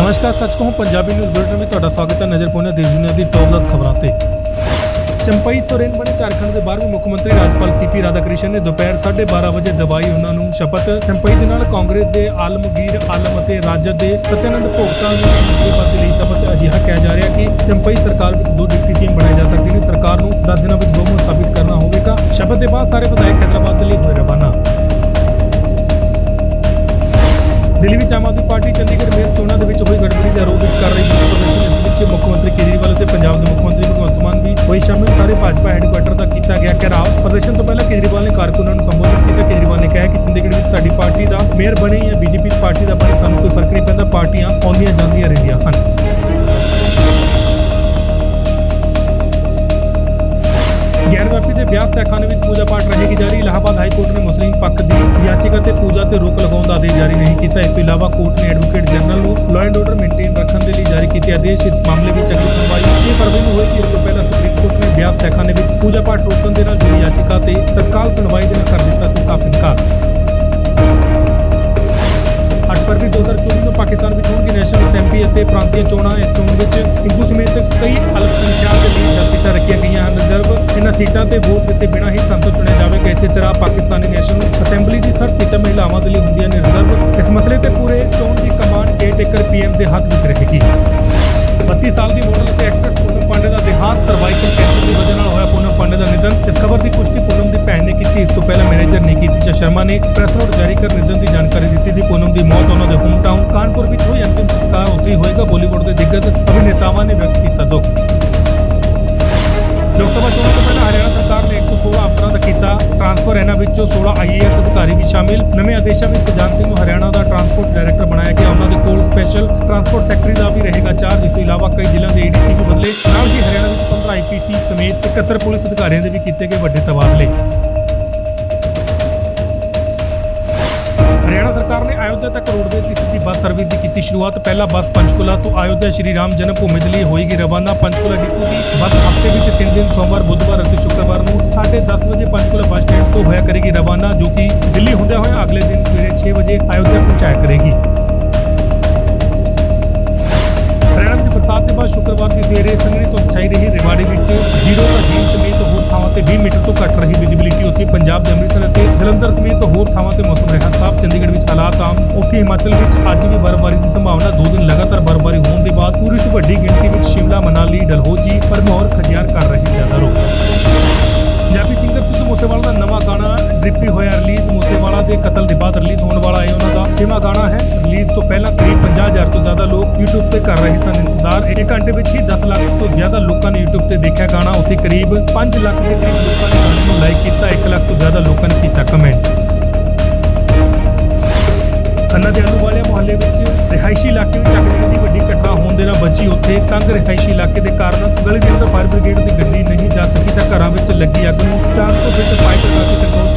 ਨਮਸਕਾਰ, ਸੱਚ ਕਹੂੰ, ਪੰਜਾਬੀ ਨਿਊਜ਼ ਬੁਲੇਟਿਨ ਵਿੱਚ ਤੁਹਾਡਾ ਸਵਾਗਤ ਹੈ। ਨਜ਼ਰ ਪਾਉਂਦੇ ਦੇਸ਼ ਦੁਨੀਆ ਦੀ ਟੌਪ ਖਬਰਾਂ ਤੇ। ਚੰਪਈ ਸੋਰੇਨ ਬਣੇ ਝਾਰਖੰਡ ਦੇ 12ਵੇਂ ਮੁੱਖ ਮੰਤਰੀ ਰਾਜਪਾਲ ਸੀਪੀ ਰਾਧਾਕ੍ਰਿਸ਼ਨ ਨੇ ਦੁਪਹਿਰ 12:30 ਵਜੇ ਦਵਾਈ ਉਹਨਾਂ ਨੂੰ ਸ਼ਪਥ। ਚੰਪਈ ਦੇ ਨਾਲ ਕਾਂਗਰਸ ਦੇ ਆਲਮਗੀਰ ਆਲਮ ਅਤੇ ਰਾਜਦ ਦੇ ਸਤਿਆਨੰਦ ਭੋਗਤਾ ਨੂੰ ਮੰਤਰੀ ਪਦ ਲਈ ਸ਼ਪਥ ਅਜਿਹਾ ਕਿਹਾ ਜਾ ਰਿਹਾ ਕਿ ਚੰਪਈ ਸਰਕਾਰ ਵਿੱਚ ਦੋ ਡਿਪਟੀ ਸੀਐਮ ਬਣਾਏ ਜਾ ਸਕਦੇ ਨੇ। ਸਰਕਾਰ ਨੂੰ 10 ਦਿਨਾਂ ਵਿੱਚ ਬਹੁਮਤ ਸਾਬਿਤ ਕਰਨਾ ਹੋਵੇਗਾ। ਸ਼ਪਥ ਦੇ ਬਾਅਦ ਸਾਰੇ ਵਿਧਾਇਕ ਹੈਦਰਾਬਾਦ ਦੇ ਲਈ ਹੋਏ ਰਵਾਨਾ। ਦਿੱਲੀ ਵਿੱਚ ਆਮ ਆਦਮੀ ਪਾਰਟੀ ਚੰਡੀਗੜ੍ਹ ਮੇਅਰ ਚੋਣਾਂ ਦੇ ਵਿੱਚ ਹੋਈ ਗੜਬੜੀ ਦੇ ਆਰੋਪ ਵਿੱਚ ਕਰ ਰਹੀ ਹੈ। ਪ੍ਰਦਰਸ਼ਨ ਇਸ ਵਿੱਚ ਮੁੱਖ ਮੰਤਰੀ ਕੇਜਰੀਵਾਲ ਅਤੇ ਪੰਜਾਬ ਦੇ ਮੁੱਖ ਮੰਤਰੀ ਭਗਵੰਤ ਮਾਨ ਵੀ ਹੋਈ ਸ਼ਾਮਿਲ। ਸਾਰੇ ਭਾਜਪਾ ਹੈੱਡਕੁਆਟਰ ਦਾ ਕੀਤਾ ਗਿਆ ਘਿਰਾਓ। ਪ੍ਰਦਰਸ਼ਨ ਤੋਂ ਪਹਿਲਾਂ ਕੇਜਰੀਵਾਲ ਨੇ ਕਾਰਕੁਨਾਂ ਨੂੰ ਸੰਬੋਧਨ ਕੀਤਾ। ਕੇਜਰੀਵਾਲ ਨੇ ਕਿਹਾ ਕਿ ਚੰਡੀਗੜ੍ਹ ਵਿੱਚ ਸਾਡੀ ਪਾਰਟੀ ਦਾ ਮੇਅਰ ਬਣੇ ਜਾਂ ਬੀਜੇਪੀ ਪਾਰਟੀ ਦਾ ਬਣੇ ਸਾਨੂੰ ਕੋਈ ਫ਼ਰਕ ਨਹੀਂ ਪੈਂਦਾ। ਪਾਰਟੀਆਂ ਆਉਂਦੀਆਂ ਜਾਂਦੀਆਂ ਰਹਿੰਦੀਆਂ ਹਨ। ਜਾਰੀ ਨਹੀਂ ਕੀਤਾ। ਇਸ ਤੋਂ ਇਲਾਵਾ ਕੋਰਟ ਨੇ ਐਡਵੋਕੇਟ ਜਨਰਲ ਨੂੰ ਲਾਅ ਐਂਡ ਆਰਡਰ ਮੇਨਟੇਨ ਰੱਖਣ ਦੇ ਲਈ ਜਾਰੀ ਕੀਤੇ ਆਦੇਸ਼। ਇਸ ਮਾਮਲੇ ਵਿੱਚ ਅਗਲੀ ਸੁਣਵਾਈ 6 ਫਰਵਰੀ ਨੂੰ ਹੋਏਗੀ। ਇਸ ਤੋਂ ਪਹਿਲਾਂ ਸੁਪਰੀਮ ਕੋਰਟ ਨੇ ਵਿਆਹ ਤਹਿਖਾਨੇ ਵਿੱਚ ਪੂਜਾ ਪਾਠ ਰੋਕਣ ਦੇ ਨਾਲ ਜੁੜੀ ਯਾਚੀਕਾ ਤੇ ਤਤਕਾਲ ਸੁਣਵਾਈ ਦੇ ਨਾਲ ਕਰ ਦਿੱਤਾ ਸੀ ਸਾਫ਼ ਇਨਕਾਰ। 8 ਫਰਵਰੀ 2024 ਨੂੰ ਪਾਕਿਸਤਾਨ ਵਿੱਚ ਹੋਣਗੀ ਨੈਸ਼ਨਲ ਅਸੈਂਬਲੀ ਅਤੇ ਪ੍ਰਾਂਤੀय ਚੋਣਾਂ। ਇਸ ਤੋਂ ਸੀਟਾਂ ਤੇ ਵੋਟ ਦਿੱਤੇ ਬਿਨਾਂ ਹੀ ਸੰਸਦ ਚੁਣਿਆ ਜਾਵੇਗਾ। ਇਸੇ ਤਰ੍ਹਾਂ ਪਾਕਿਸਤਾਨੀ ਨੈਸ਼ਨਲ ਅਸੈਂਬਲੀ ਦੀ 60 ਸੀਟਾਂ ਮਹਿਲਾਵਾਂ ਦੇ ਲਈ ਹੁੰਦੀਆਂ ਨੇ ਰਿਜ਼ਰਵ। ਇਸ ਮਸਲੇ ਤੇ ਪੂਰੇ ਚੋਣ ਦੀ ਕਮਾਂਡ ਕੇਅਰਟੇਕਰ ਪੀਐਮ ਦੇ ਹੱਥ ਵਿੱਚ ਰਹੇਗੀ। 32 ਸਾਲ ਦੀ ਮਾਡਲ ਅਤੇ ਐਕਟਰਸ ਪੂਨਮ ਪਾਂਡੇ ਦਾ ਦੇਹਾਂਤ ਸਰਵਾਈਕਲ ਕੈਂਸਰ ਦੀ ਵਜ੍ਹਾ ਨਾਲ ਹੋਇਆ ਪੂਨਮ ਪਾਂਡੇ ਦਾ ਨਿਧਨ। ਇਸ ਖਬਰ ਦੀ ਪੁਸ਼ਟੀ ਪੂਨਮ ਦੀ ਭੈਣ ਨੇ ਕੀਤੀ। ਇਸ ਤੋਂ ਪਹਿਲਾਂ ਮੈਨੇਜਰ ਨਿਕੀਤਿਸ਼ਾ ਸ਼ਰਮਾ ਨੇ ਪ੍ਰੈਸ ਨੋਟ ਜਾਰੀ ਕਰ ਨਿਧਨ ਦੀ ਜਾਣਕਾਰੀ ਦਿੱਤੀ ਸੀ। ਪੂਨਮ ਦੀ ਮੌਤ ਉਹਨਾਂ ਦੇ ਹੋਮ ਟਾਊਨ ਕਾਨਪੁਰ ਵਿੱਚ ਹੋਈ। ਅੰਤਿਮ ਸੰਸਕਾਰ ਉੱਥੇ ਹੋਏਗਾ। ਬਾਲੀਵੁੱਡ ਦੇ ਦਿੱਗਜ ਅਭਿਨੇਤਾਵਾਂ ਨੇ ਵਿਅਕਤ ਕੀਤਾ ਦੁੱਖ। ਲੋਕ ਸਭਾ ਚੋਣਾਂ ਟ੍ਰਾਂਸਫਰ ਇਹਨਾਂ ਵਿੱਚੋਂ 16 ਆਈਏਐਸ ਅਧਿਕਾਰੀ ਵੀ ਸ਼ਾਮਿਲ। ਨਵੇਂ ਆਦੇਸ਼ਾਂ ਵਿੱਚ ਸੁਜਾਨ ਸਿੰਘ ਨੂੰ ਹਰਿਆਣਾ ਦਾ ਟਰਾਂਸਪੋਰਟ ਡਾਇਰੈਕਟਰ ਬਣਾਇਆ ਗਿਆ। ਉਹਨਾਂ ਦੇ ਕੋਲ ਸਪੈਸ਼ਲ ਟਰਾਂਸਪੋਰਟ ਸੈਕਟਰੀ ਦਾ ਵੀ ਰਹੇਗਾ ਚਾਰਜ। ਇਸ ਤੋਂ ਇਲਾਵਾ ਕਈ ਜ਼ਿਲ੍ਹਿਆਂ ਦੇ ਏਡੀਸੀ ਵੀ ਬਦਲੇ। ਨਾਲ ਹੀ ਹਰਿਆਣਾ ਵਿੱਚ 15 ਆਈਪੀਸੀ ਸਮੇਤ 71 ਪੁਲਿਸ ਅਧਿਕਾਰੀਆਂ ਦੇ ਵੀ ਕੀਤੇ ਗਏ ਵੱਡੇ ਤਬਾਦਲੇ। ਹਰਿਆਣਾ ਸਰਕਾਰ ਨੇ ਅਯੋਧਿਆ ਤੱਕ ਰੋਡਵੇਜ਼ ਦੀ ਸਿੱਧੀ ਬੱਸ ਸਰਵਿਸ ਦੀ ਕੀਤੀ ਸ਼ੁਰੂਆਤ। ਪਹਿਲਾ ਬੱਸ ਪੰਚਕੂਲਾ ਤੋਂ ਅਯੋਧਿਆ ਸ਼੍ਰੀ ਰਾਮ ਜਨਮ ਭੂਮੀ ਦੇ ਲਈ ਹੋਏਗੀ। ਰਵਾਨਾ ਪੰਚਕੁਲਾ ਡਿਪੂ ਦੀ ਬੱਸ ਹਫ਼ਤੇ ਵਿੱਚ ਤਿੰਨ ਦਿਨ, ਸੋਮਵਾਰ, ਬੁੱਧਵਾਰ ਅਤੇ ਸ਼ੁੱਕਰਵਾਰ ਨੂੰ 10:30 ਵਜੇ ਪੰਚਕੂਲਾ ਤੋਂ ਹੋਇਆ ਕਰੇਗੀ ਰਵਾਨਾ, ਜੋ ਕਿ ਦਿੱਲੀ ਹੁੰਦਿਆਂ ਹੋਇਆਂ ਅਗਲੇ ਦਿਨ ਸਵੇਰੇ 6 ਵਜੇ ਅਯੋਧਿਆ ਪਹੁੰਚਾਇਆ ਕਰੇਗੀ। ਹਰਿਆਣਾ ਵਿੱਚ ਬਰਸਾਤ ਦੇ ਬਾਅਦ ਸ਼ੁੱਕਰਵਾਰ ਦੀ ਸਵੇਰੇ ਸੰਘਣੀ ਤੋਂ ਛਾਈ ਰਹੀ। ਰਿਵਾੜੀ ਵਿੱਚ ਜ਼ੀਰੋ ਦਾ ਜੀਨ ਸਮੇਤ ਹੋਰ ਥਾਵਾਂ ਤੇ 20 ਮੀਟਰ ਤੋਂ ਘੱਟ ਰਹੀ ਵਿਜ਼ਿਬਿਲਿਟੀ ਉੱਥੇ। ਪੰਜਾਬ ਦੇ ਅੰਮ੍ਰਿਤਸਰ ਅਤੇ ਜਲੰਧਰ ਸਮੇਤ ਹੋਰ ਥਾਵਾਂ ਤੇ ਮੌਸਮ ਰਿਹਾ ਸਾਫ਼। ਚੰਡੀਗੜ੍ਹ ਵਿੱਚ ਹਾਲਾਤ ਆਮ। ਉੱਥੇ ਹਿਮਾਚਲ ਵਿੱਚ ਅੱਜ ਵੀ ਬਰਫ਼ਬਾਰੀ ਦੀ ਸੰਭਾਵਨਾ। ਦੋ ਦਿਨ ਲਗਾਤਾਰ ਬਰਫ਼ਬਾਰੀ ਹੋਣ ਦੇ ਬਾਅਦ ਪੂਰੀ ਤੋਂ ਵੱਡੀ ਗਿਣਤੀ ਵਿੱਚ ਸ਼ਿਮਲਾ, ਮਨਾਲੀ, ਡਲਹੌਜੀ ਪਰਮੌਰ ਖਜਿਆਰ ਬਾਅਦ ਰਿਲੀਜ਼ ਹੋਣ ਵਾਲਾ ਹੈ ਉਹਨਾਂ ਦਾ ਛੇਵਾਂ ਗਾਣਾ ਹੈ। ਰਿਲੀਜ਼ ਤੋਂ ਪਹਿਲਾਂ ਕਰੀਬ 50000 ਤੋਂ ਜ਼ਿਆਦਾ ਲੋਕ YouTube ਤੇ ਕਰ ਰਹੇ ਸਨ ਇੰਤਜ਼ਾਰ। ਇੱਕ ਘੰਟੇ ਵਿੱਚ ਹੀ 10 ਲੱਖ ਤੋਂ ਜ਼ਿਆਦਾ ਲੋਕਾਂ ਨੇ YouTube ਤੇ ਦੇਖਿਆ ਗਾਣਾ। ਉੱਥੇ ਕਰੀਬ 5 ਲੱਖ ਦੇ ਕਰੀਬ ਲੋਕਾਂ ਨੇ ਗਾਣੇ ਨੂੰ ਲਾਈਕ ਕੀਤਾ। 1 ਲੱਖ ਤੋਂ ਜ਼ਿਆਦਾ ਲੋਕਾਂ ਨੇ ਕੀਤਾ ਕਮੈਂਟ ਖੰਨਾ ਦੇ ਆਲੂਵਾਲੀਆ ਮੁਹੱਲੇ ਵਿੱਚ ਰਿਹਾਇਸ਼ੀ ਇਲਾਕੇ ਵਿੱਚ ਅੱਗ ਦੀ ਵੱਡੀ ਘਟਨਾ ਹੋਣ ਦੇ ਨਾਲ ਬਚੀ ਉੱਥੇ ਤੰਗ ਰਿਹਾਇਸ਼ੀ ਇਲਾਕੇ ਦੇ ਕਾਰਨ ਗਲੀ ਦੇ ਅੰਦਰ ਫਾਇਰ ਬ੍ਰਿਗੇਡ ਦੀ ਗੱਡੀ ਨਹੀਂ ਜਾ ਸਕੀ ਤਾਂ ਘਰਾਂ ਵਿੱਚ ਲੱਗੀ ਅੱਗ ਨੂੰ। 400 ਫਿਟ ਪਾਈਪ ਲਗਾ ਕੰਟਰੋਲ